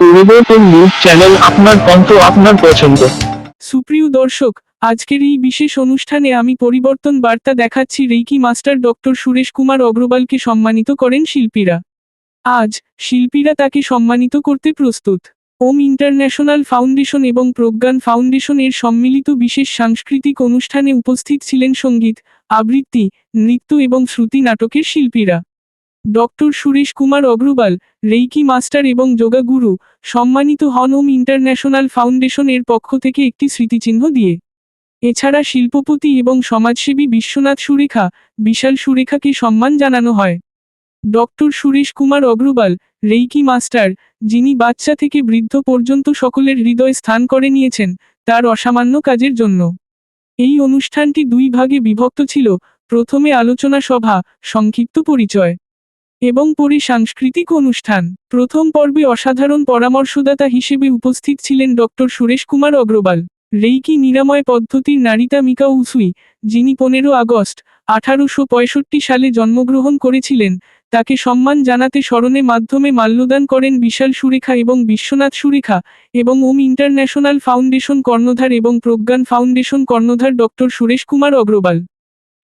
পরিবর্তন news channel আপনার আপনার পছন্দ। সুপ্রিয় দর্শক, আজকের এই বিশেষ অনুষ্ঠানে আমি পরিবর্তন বার্তা দেখাচ্ছি reiki master doctor Suresh Kumar অগ্রওয়ালকে সম্মানিত করেন শিল্পীরা। আজ, শিল্পীরা তাকে সম্মানিত করতে প্রস্তুত। ওম ইন্টারন্যাশনাল ফাউন্ডেশন এবং প্রজ্ঞান ফাউন্ডেশন এর সম্মিলিত বিশেষ সাংস্কৃতিক অনুষ্ঠানে উপস্থিত ছিলেন সংগীত, আবৃত্তি, নৃত্য এবং শ্রুতি নাটকের শিল্পীরা। Doctor Suresh Kumar Agarwal, reiki master এবং যোগাগুরু সম্মানিত হন ওম ইন্টারন্যাশনাল ফাউন্ডেশন এর পক্ষ থেকে একটি স্মৃতিচিহ্ন দিয়ে। এছাড়া শিল্পপতি এবং সমাজসেবী বিশ্বনাথ সুরেখা, বিশাল সুরেখাকে সম্মান জানানো হয়। Doctor Suresh Kumar Agarwal, reiki master, যিনি বাচ্চা থেকে বৃদ্ধ পর্যন্ত সকলের হৃদয় স্থান করে নিয়েছেন, তার অসামান্য কাজের জন্য। এই অনুষ্ঠানটি দুই ভাগে বিভক্ত ছিল, প্রথমে আলোচনা সভা, সংক্ষিপ্ত পরিচয়। এবং পরে সাংস্কৃতিক অনুষ্ঠান। প্রথম পর্বে অসাধারণ পরামর্শদাতা হিসেবে উপস্থিত ছিলেন ডক্টর সুরেশ কুমার অগ্রওয়াল, রেইকি নিরাময় পদ্ধতির নারিতা মিকা উসুই যিনি পনেরো আগস্ট, আঠারোশো পঁয়ষট্টি সালে জন্মগ্রহণ করেছিলেন। তাকে সম্মান জানাতে স্মরণে মাধ্যমে মাল্যদান করেন বিশাল সুরেখা এবং বিশ্বনাথ সুরেখা এবং ওম ইন্টারন্যাশনাল ফাউন্ডেশন কর্ণধার এবং প্রজ্ঞান ফাউন্ডেশন কর্ণধার ডক্টর সুরেশ কুমার অগ্রওয়াল।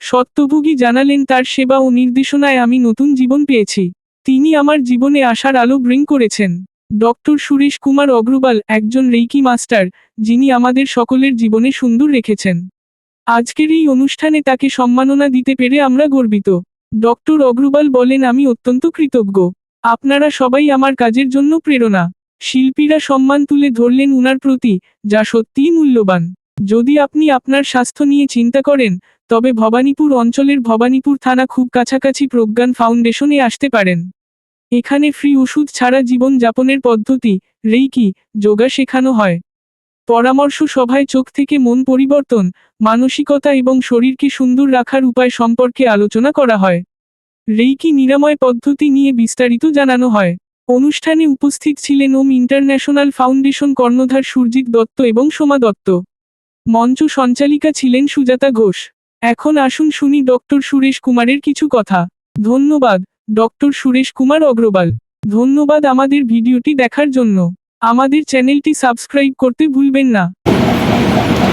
সত্যভোগী জানালেন তার সেবা ও নির্দেশনায় আমি নতুন জীবন পেয়েছি। তিনি আমার জীবনে আসার আলো ব্রিং করেছেন। ডক্টর সুরেশ কুমার অগ্রওয়াল একজন রেইকি মাস্টার, যিনি আমাদের সকলের জীবনে সুন্দর রেখেছেন। আজকের এই অনুষ্ঠানে তাকে সম্মাননা দিতে পেরে আমরা গর্বিত। ডক্টর অগ্রওয়াল বলেন, আমি অত্যন্ত কৃতজ্ঞ। আপনারা সবাই আমার কাজের জন্য প্রেরণা। শিল্পীরা সম্মান তুলে ধরলেন উনার প্রতি, যা সত্যিই মূল্যবান। যদি আপনি আপনার স্বাস্থ্য নিয়ে চিন্তা করেন, তবে ভবানীপুর অঞ্চলের ভবানীপুর থানা খুব কাছাকাছি প্রজ্ঞান ফাউন্ডেশনে আসতে পারেন। এখানে ফ্রি ওষুধ ছাড়া জীবন যাপনের পদ্ধতি, রেইকি, যোগা শেখানো হয়। পরামর্শ সভায় চোখ থেকে মন পরিবর্তন, মানসিকতা এবং শরীরকে সুন্দর রাখার উপায় সম্পর্কে আলোচনা করা হয়। রেইকি নিরাময় পদ্ধতি নিয়ে বিস্তারিত জানানো হয়। অনুষ্ঠানে উপস্থিত ছিলেন ওম ইন্টারন্যাশনাল ফাউন্ডেশন কর্ণধার সুরজিৎ দত্ত এবং সোমা দত্ত। মঞ্চ সঞ্চালিকা ছিলেন সুজাতা ঘোষ। এখন আসুন শুনি ডক্টর সুরেশ কুমারের কিছু কথা। ধন্যবাদ, ডক্টর সুরেশ কুমার অগ্রওয়াল ধন্যবাদ আমাদের ভিডিওটি দেখার জন্য। আমাদের চ্যানেলটি সাবস্ক্রাইব করতে ভুলবেন না।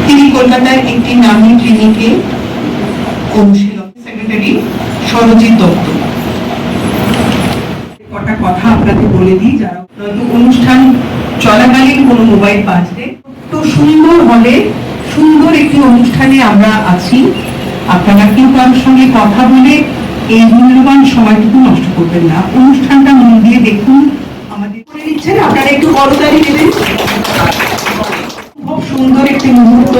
তিনি কলকাতার একটি নামী ক্লিনিকে সেক্রেটারি সরজিৎ দত্ত। কটা কথা আপনাকে বলে দিই, যারা অনুষ্ঠান চলাকালীন কোনো মোবাইল বাজলে তো সুন্দর হলে সুন্দর একটি অনুষ্ঠানে আমরা আছি। আপনারা কেউ কারোর সঙ্গে কথা বলে এই মূল্যবান সময়টুকু নষ্ট করবেন না। অনুষ্ঠানটা মন দিয়ে দেখুন। আমাদের করে দিচ্ছেন আপনারা একটু করতালি দেবেন। খুব সুন্দর একটি মুহূর্ত।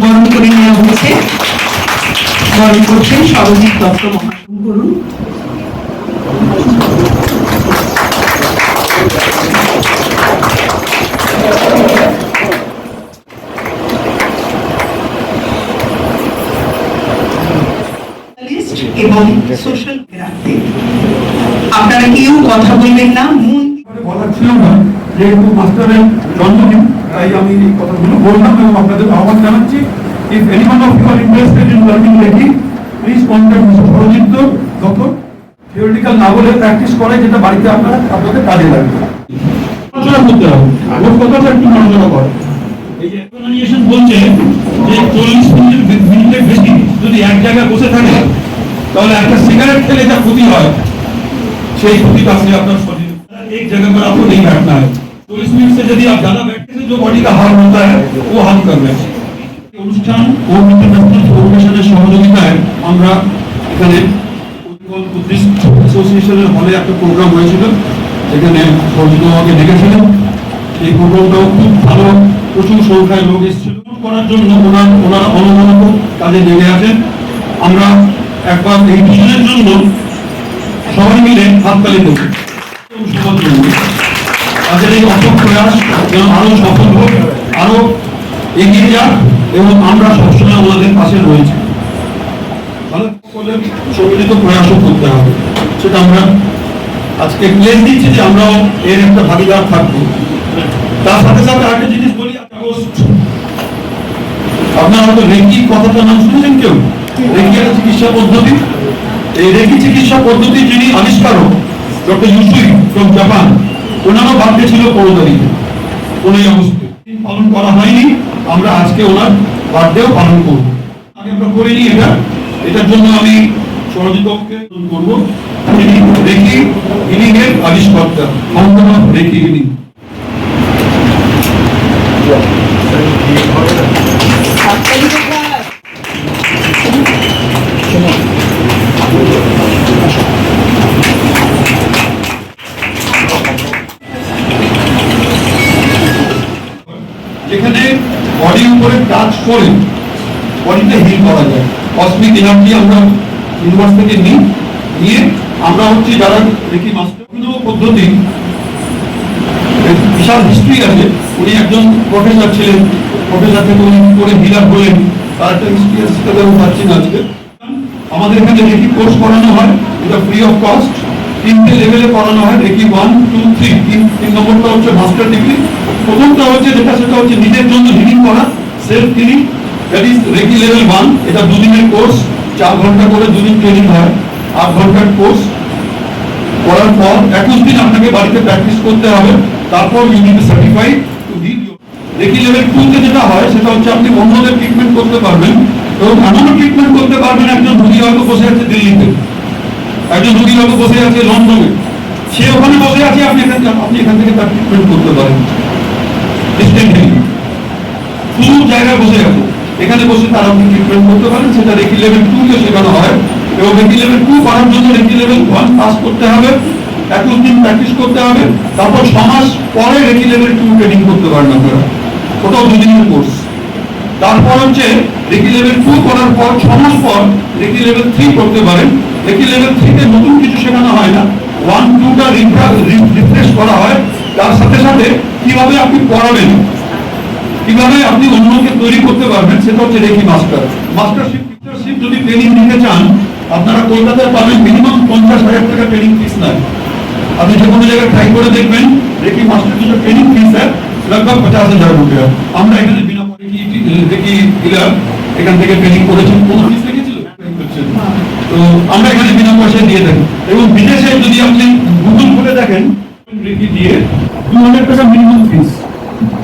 বরণ করে নেওয়া হচ্ছে। বরণ করছেন সরজিৎ দত্ত মহাশয়। করুন এবং সোশ্যাল রাখতে আপনারা কেউ কথা বলবেন না মন মানে বলার ছিল না যেহেতু মাস্টারের জন্মদিন। তাই আমি এই কথাগুলো বললাম এবং আপনাদের আহ্বান জানাচ্ছি if anyone of you are interested in learning ready please contact mister Sarajit doctor theoretical না বলে প্র্যাকটিস করে যেটা বাড়িতে আপনারা আপনাদের কাজে লাগবে। আলোচনা করতে হবে। ওর কথাটা একটু আলোচনা করে। এই যে বলছে যে চল্লিশ মিনিটের বেশি যদি এক জায়গায় বসে থাকে তাহলে একটা সিগারেট খেলে যা ক্ষতি হয় সেই ক্ষতিটা আপনি আপনার शरीर एक जगह पर आपको नहीं बैठना है तो इस मिनट से यदि आप ज्यादा बैठने से जो बॉडी का हार्म होता है वो हार्म कर रहे हैं অনুষ্ঠান ও ইন্টারন্যাশনাল ফাউন্ডেশনের সহযোগিতায় আমরা এখানে বুদ্ধিস্ট অ্যাসোসিয়েশনের হলে একটা প্রোগ্রাম হয়েছিল যেখানে সরজিৎ আমাকে ডেকেছিলেন এই প্রোগ্রামটাও খুব ভালো প্রচুর সংখ্যায় লোক এসেছিল করার জন্য ওনার ওনারা অনবরত কাজে লেগে আছেন আমরা একবার এই জন্য সবাই মিলে হাততালি দেব। তাদের এই অসৎ প্রয়াস যেন আরও সফল হোক, আরও এগিয়ে যাক এবং আমরা সবসময় ওনাদের পাশে রয়েছি। সম্মিলিত প্রয়াসও করতে হবে। সেটা আমরা আজকে প্লেস দিচ্ছি যে আমরাও এর একটা ভাগিদার থাকব। তার সাথে সাথে আগস্ট আপনারা হয়তো কথাটার নাম কেউ? চিকিৎসা পদ্ধতি? এই চিকিৎসা পদ্ধতি যিনি ডক্টর ইউসুই ফ্রম জাপান ওনারও ভাগ্যে ছিল দিন পালন করা হয়নি, আমরা আজকে ওনার বার্থডেও পালন করব। আগে আমরা করিনি এটা। এটার জন্য আমি সরজিতকে তিনি যেখানে বডির উপরে টাচ করে বডিতে হিল করা যায়। কসমিক এনার্জি আমরা ইউনিভার্স থেকে নিই, নিয়ে আমরা হচ্ছে যারা দেখি মাস্টার পদ্ধতি বিশাল হিস্ট্রি আছে। উনি একজন প্রফেসর ছিলেন। প্রফেসর থেকে উনি করে হিলার হলেন। তার একটা হিস্ট্রি আছে, সেটা আমি পাচ্ছি না আজকে। আমাদের এখানে রেকি কোর্স করানো হয়। এটা ফ্রি অফ কস্ট তিনটে লেভেলে করানো হয় রেকি ওয়ান টু থ্রি তিন তিন নম্বরটা হচ্ছে মাস্টার ডিগ্রি প্রথমটা হচ্ছে যেটা, সেটা হচ্ছে নিজের জন্য হিলিং করা। Self healing that is reiki level one এটা দুদিনের কোর্স চার ঘণ্টা করে দুদিন ট্রেনিং হয়। আট ঘণ্টার কোর্স করার পর একুশ দিন আপনাকে বাড়িতে প্র্যাকটিস করতে হবে। তারপর you need certify to heal reiki level two তে যেটা হয়, সেটা হচ্ছে আপনি অন্যদের ট্রিটমেন্ট করতে পারবেন এবং এমনও ট্রিটমেন্ট করতে পারবেন একজন রুগী হয়তো বসে আছে দিল্লিতে। একজন রুগী হয়তো বসে আছে লন্ডনে। সে ওখানে বসে আছে, আপনি এখান থেকে আপনি এখান থেকে তার ট্রিটমেন্ট করতে পারেন। ডিস্টেন্ট শুধু জায়গায় বসে আছে। এখানে বসে তার আপনি ট্রিটমেন্ট করতে পারেন। সেটা রেকি লেভেল টু কে শেখানো হয়। এবং রেকি লেভেল টু করার জন্য রেকি লেভেল ওয়ান পাস করতে হবে। একুশ দিন প্র্যাকটিস করতে হবে, তারপর ছ মাস পরে রেকি লেভেল টু ট্রেনিং করতে পারেন আপনারা। ওটাও দুদিনের কোর্স তারপর হচ্ছে রেকি লেভেল টু করার পর, ছ মাস পর রেকি লেভেল থ্রি করতে পারেন। রেকি লেভেল থ্রিতে নতুন কিছু শেখানো হয় না। ওয়ান টুটা রিফ্রেশ করা হয়। তার সাথে সাথে কীভাবে আপনি পড়াবেন, কীভাবে আপনি অন্যকে তৈরি করতে পারবেন, সেটা হচ্ছে রেকি মাস্টার। মাস্টারশিপ টিচারশিপ যদি ট্রেনিং নিতে চান, আপনারা কলকাতায় পাবেন মিনিমাম পঞ্চাশ হাজার টাকা ট্রেনিং ফিস নেয় আপনি যে কোনো জায়গায় ট্রাই করে দেখবেন reiki master teacher training fees है लगभग पचास हजार रुपया আমরা এখানে বিনা রেকি রেকি ডিলার এখান থেকে ট্রেনিং করেছেন কোনো ফিস লেগেছিল তো আমরা এখানে বিনা পয়সায় দিয়ে থাকি এবং বিদেশে যদি আপনি গুগল করে দেখেন রেকি দিয়ে দু হাজার টাকা মিনিমাম ফিস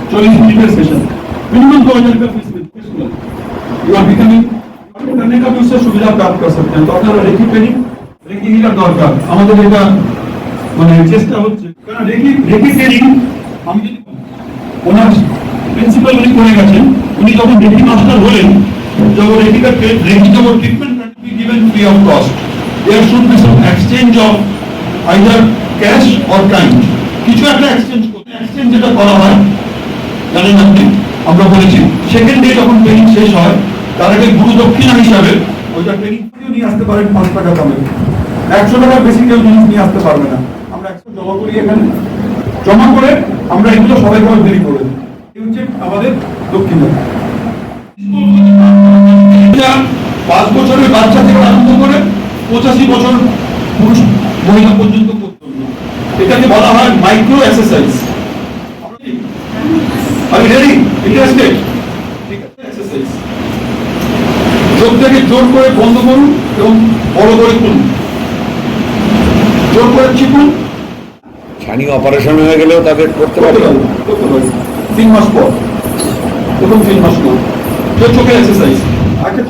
चौबीस मिनट सेशन मिनिमम दो हजार रुपया फीस मिलती है यू आर बिकमिंग करने का भी उससे सुविधा प्राप्त कर सकते हैं तो আপনারা রেকি ট্রেনিং রেকি হিলার দরকার আমাদের এটা মানে চেষ্টা হচ্ছে। কারণ ট্রেনিং আমি ওনার প্রিন্সিপাল উনি করে গেছেন, উনি যখন রেকি মাস্টার হলেন, যখন রেকিটা রেকি যখন treatment be given free of cost there should be some exchange of either cash or kind কিছু একটা এক্সচেঞ্জ এক্সচেঞ্জ যেটা করা হয়, জানেন আপনি, আমরা বলেছি সেকেন্ড ডে যখন ট্রেনিং শেষ হয়, তার আগে গুরু দক্ষিণা হিসাবে ওইটা ট্রেনিং নিয়ে আসতে পারেন পাঁচ টাকা দামে। একশো টাকার বেশি কেউ জিনিস নিয়ে আসতে পারবে না। জমা করি আমরা এগুলো করে হচ্ছে আমাদের দক্ষিণা পাঁচ বছরের বাচ্চা থেকে আরম্ভ করে পঁচাশি বছর পুরুষ মহিলা পর্যন্ত এটাকে বলা হয় মাইক্রো এক্সারসাইজ এক্সারসাইজ চোখটাকে জোর করে বন্ধ করুন এবং বড় করে খুলুন জোর করে চিপুন। ছানি অপারেশন হয়ে গেলেও তাদের করতে পারবে। তিন মাস পর, প্রথম তিন মাস পর। তো চোখের এক্সারসাইজ আগে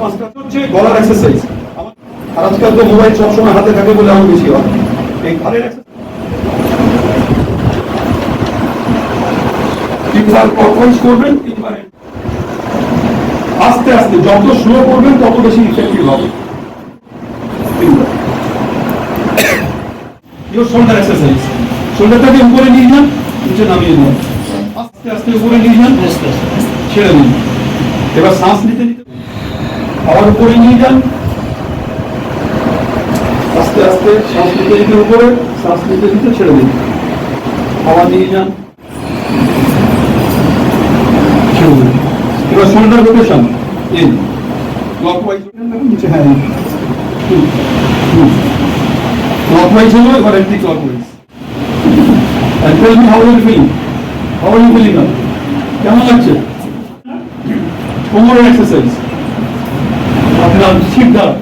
পাঁচটা হচ্ছে গলার এক্সারসাইজ আর তো মোবাইল সবসময় হাতে থাকে বলে আরও বেশি হয়। তিনবার আস্তে আস্তে যত স্লো করবেন, তত বেশি ইফেক্টিভ হবে। শোল্ডার এক্সারসাইজ শোল্ডারটাকে উপরে নিয়ে যান, নিচে নামিয়ে দিন আস্তে আস্তে উপরে নিয়ে যান, ছেড়ে দিন। এবার শ্বাস নিতে নিতে আবার উপরে নিয়ে যান। আস্তে আস্তে শ্বাস নিতে নিতে উপরে, শ্বাস নিতে নিতে ছেড়ে দিন। হাওয়া নিয়ে যান। ছেড়ে দিন। এবার শোল্ডার রোটেশন ইন ক্লকওয়াইজ নিচে হ্যাঁ ক্লকওয়াইজ হলো এবার anticlockwise And tell me how are you feeling? How are you feeling now? কেমন লাগছে? কোমরের এক্সারসাইজ আপনার দাঁড়া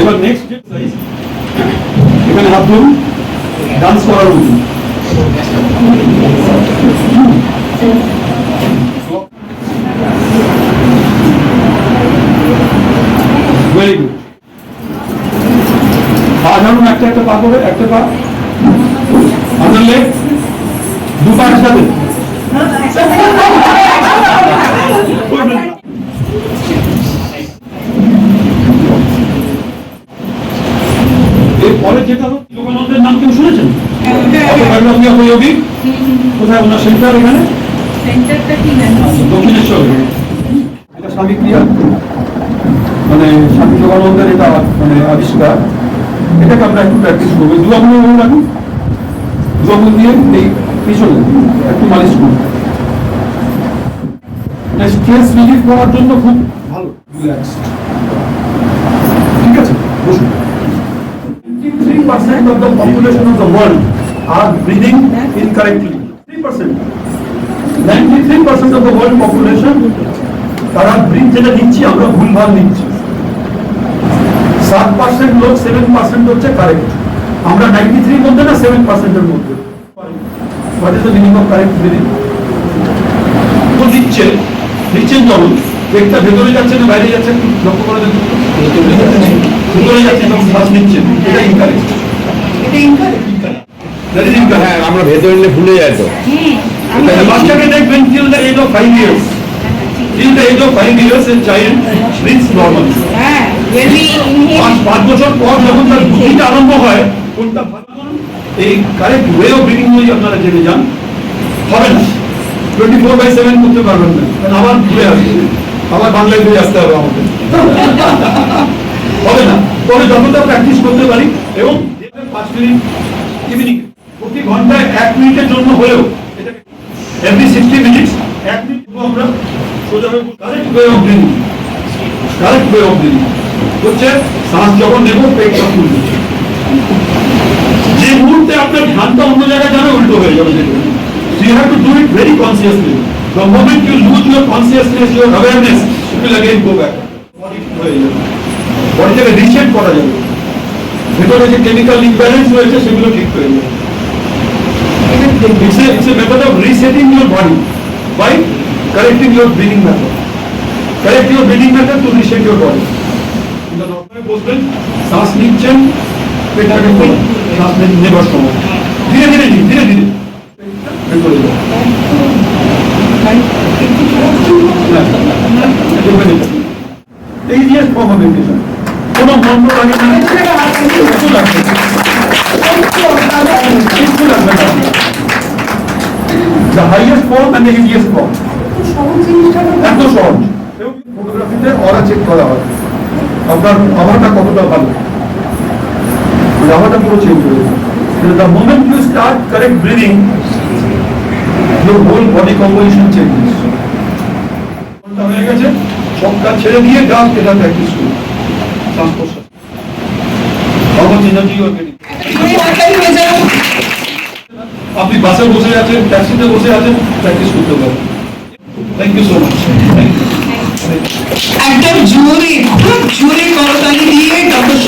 এবার নেক্সট এক্সারসাইজ এখানে হাত ধরুন। ডান্স করার মতো। ভেরি গুড ঝাড়ুন একটা একটা পা করে একটা পা। আপনার লেগ দু পা একসাথে। এরপরে যেটা হলো নাম কেউ শুনেছেন? অটোবায়োগ্রাফি অফ যোগী কোথায় ওনার সেন্টার এখানে দক্ষিণেশ্বর। এটা স্বামী ক্রিয়া। মানে স্বামী যোগানন্দের এটা মানে আবিষ্কার। এটাকে আমরা একটু প্র্যাকটিস করব। দু আঙুল রাখুন দু আঙুল দিয়ে এই পিছনে একটু মালিশ করুন। স্ট্রেস রিলিফ করার জন্য খুব ভালো। রিল্যাক্স ঠিক আছে? বসুন। 53% of the population of the world are breathing incorrectly. 3%. 93% of the world population, তারা ব্রিথ যেটা নিচ্ছি, আমরা ভুলভাল নিচ্ছি। সাত পার্সেন্ট লোক সেভেন পার্সেন্ট হচ্ছে কারেক্ট আমরা নাইনটি থ্রি মধ্যে না সেভেন পার্সেন্টের মধ্যে? হোয়াট কারেক্ট ব্রিথিং তো নিচ্ছে। নিচ্ছেন যখন পেটটা ভেতরে যাচ্ছে না, বাইরে যাচ্ছে লক্ষ্য করে দেখুন ভেতরে যাচ্ছে শ্বাস নিচ্ছেন এটা ইনকারেক্ট এটা ইনকারেক্ট হ্যাঁ আমরা ভেতরে নিলে ভুলে যায় তো। বাচ্চাকে দেখবেন. পাঁচ বছর পর যখন তার বুদ্ধিটা আরম্ভ হয় কোনটা এই কারেক্ট ওয়ে অফ যদি আপনারা জেনে যান। হবে না। টোয়েন্টি ফোর বাই সেভেন করতে পারবেন না। কারণ আবার ঘুরে আসবে। আবার বাংলায় ঘুরে আসতে হবে আমাদের হবে না। তবে যতটা প্র্যাকটিস করতে পারি এবং পাঁচ মিনিট ইভিনিং ঘন্টায় এক মিনিটের জন্য হলেও এভরি সিক্সটি মিনিটস এক মিনিট আমরা কারেক্ট ওয়ে অফ ব্রিদিং হচ্ছে শ্বাস যখন নেব খুলবে যে মুহূর্তে আপনার ধ্যানটা অন্য জায়গায় যাবে উল্টো হয়ে যাবে very consciously. The moment you lose your consciousness, your awareness, it will reset করা যাবে। ভেতরে যে কেমিক্যাল ইমব্যালেন্স রয়েছে সেগুলো ঠিক হয়ে যাবে। It's a, it's a method of resetting your body by correcting your breathing method. Correct your breathing method to reset your body. বসবেন শ্বাস নিচ্ছেন খোলা শ্বাস নে- নেবার সময় ধীরে ধীরে নিন ধীরে ধীরে ভেতরে যান। হ্যাঁ, দেখবেন কোনো মন্ত্র লাগে না। কিছু লাগবে কিছু লাগবে না। The highest form and the easiest form. এত সহজ। ফটোগ্রাফিতে অরা চেক করা হয়। আপনার আবহাওয়াটা কতটা ভালো? আবহাওয়াটা পুরো চেঞ্জ হয়ে যায় the moment you start correct breathing whole body composition changes কোনটা হয়ে গেছে। সব কাজ ছেড়ে দিয়ে জাস্ট এটা প্র্যাকটিস করুন আপনি বাসে বসে আছেন ট্যাক্সিতে বসে আছেন প্র্যাকটিস করতে পারেন। থ্যাংক ইউ সো মাচ একদম জোরে খুব জোরে করতালি দিয়ে ডক্টর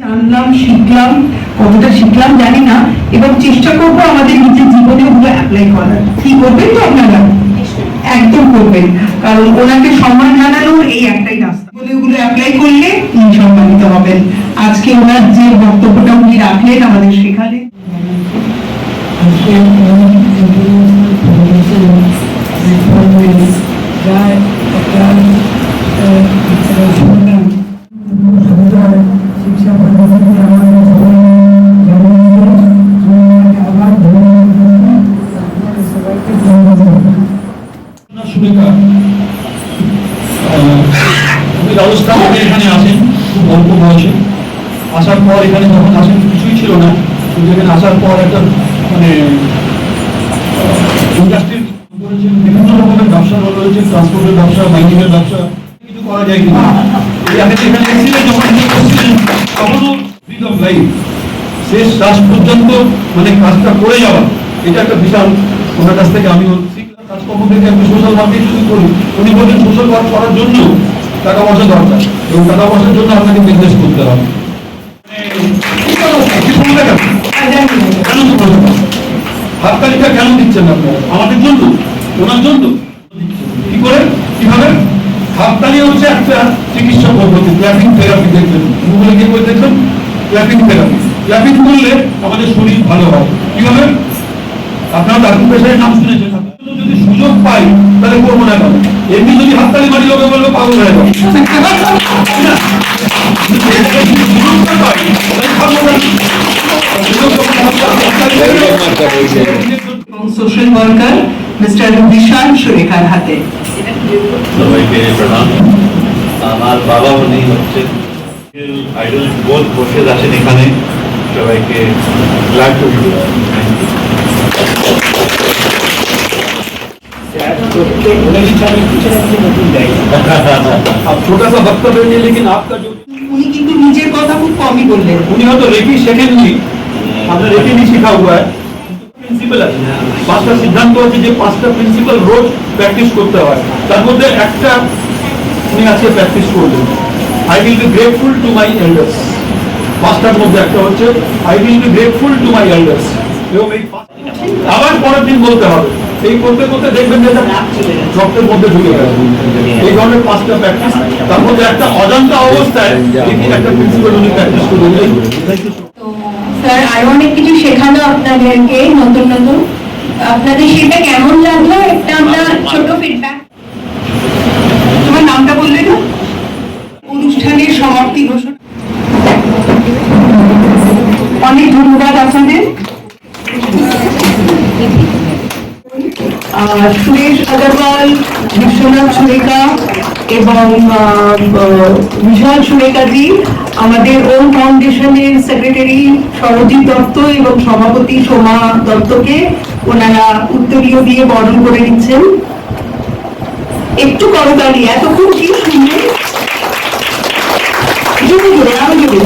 জানলাম শিখলাম কতটা শিখলাম জানি না এবং চেষ্টা করব আমাদের নিজের জীবনে ওগুলো অ্যাপ্লাই করার। কি করবেন তো আপনারা? একদম করবেন। কারণ ওনাকে সম্মান জানানোর এই একটাই রাস্তা। ওগুলো অ্যাপ্লাই করলে সম্মানিত হবেন। আজকে ওনার যে বক্তব্যটা উনি রাখলেন আমাদের সেখানে। ইন্ডাস্ট্রির করেছেন বিভিন্ন রকমের ব্যবসা রয়েছে ট্রান্সপোর্টের ব্যবসা ব্যাংকিংয়ের ব্যবসা কিছু করা যায় কিনা। এই এখানে এসেছিলেন যখন করছিলেন তখনও ফ্রিডম লাইফ শেষ শ্বাস পর্যন্ত মানে কাজটা করে যাওয়া এটা একটা বিশাল ওনার কাছ থেকে আমি কাজকর্ম থেকে আমি সোশ্যাল ওয়ার্কে শুরু করি। উনি বলেন সোশ্যাল ওয়ার্ক করার জন্য টাকা পয়সা দরকার এবং টাকা পয়সার জন্য আপনাকে বিজনেস করতে হবে। কি বললে কেন? দিচ্ছেন আপনারা আমাদের জন্য, ওনার জন্য। কি করে? কীভাবে? হাততালি হচ্ছে একটা চিকিৎসা পদ্ধতি ক্ল্যাপিং থেরাপি দেখবেন। গুগলে গিয়ে করে দেখবেন ক্ল্যাপিং থেরাপি। ক্ল্যাপিং করলে আমাদের শরীর ভালো হয়। কীভাবে? আপনারা ডাক্তার পেশায় নাম শুনেছেন যদি সুযোগ পাই তাহলে করব না কেন? এমনি যদি হাততালি মারি লোকে বলবে তাই না? কিন্তু এটাকে যদি সুযোগটা পাই, তাহলে খাব না। সুযোগ যখন হাততালি মারি, এবং সোশ্যাল ওয়ার্কার মিস্টার বিশাল সুরেখার হাতে। সবাইকে প্রণাম। আমার বাবা উনি হচ্ছেন আইডল বোধ বসে আছেন এখানে। সবাইকে টু একটা উনি আজকে প্র্যাকটিস করলেন আই পাঁচটার মধ্যে একটা হচ্ছে আবার পরের দিন বলতে হবে। এই করতে করতে দেখবেন যে রক্তের মধ্যে ঢুকে গেল। এই ধরনের পাঁচটা প্র্যাকটিস তার মধ্যে একটা অজান্তা অবস্থায় একটা প্রিন্সিপাল উনি প্র্যাকটিস তো, স্যার, আরও অনেক কিছু শেখালো আপনাদেরকে নতুন নতুন। আপনাদের সেটা কেমন লাগল? একটা আমরা ছোট ফিডব্যাক তোমার নামটা বললে সুরেশ আগরওয়াল, বিশ্বনাথ সুরেখা এবং বিশাল সুরেখাজি আমাদের ওম ফাউন্ডেশনের সেক্রেটারি সরজিৎ দত্ত এবং সভাপতি সোমা দত্তকে ওনারা উত্তরীয় দিয়ে বরণ করে নিচ্ছেন। একটু করতালি এতক্ষণ কি শুনলে? জোরে জোরে আরও জোরে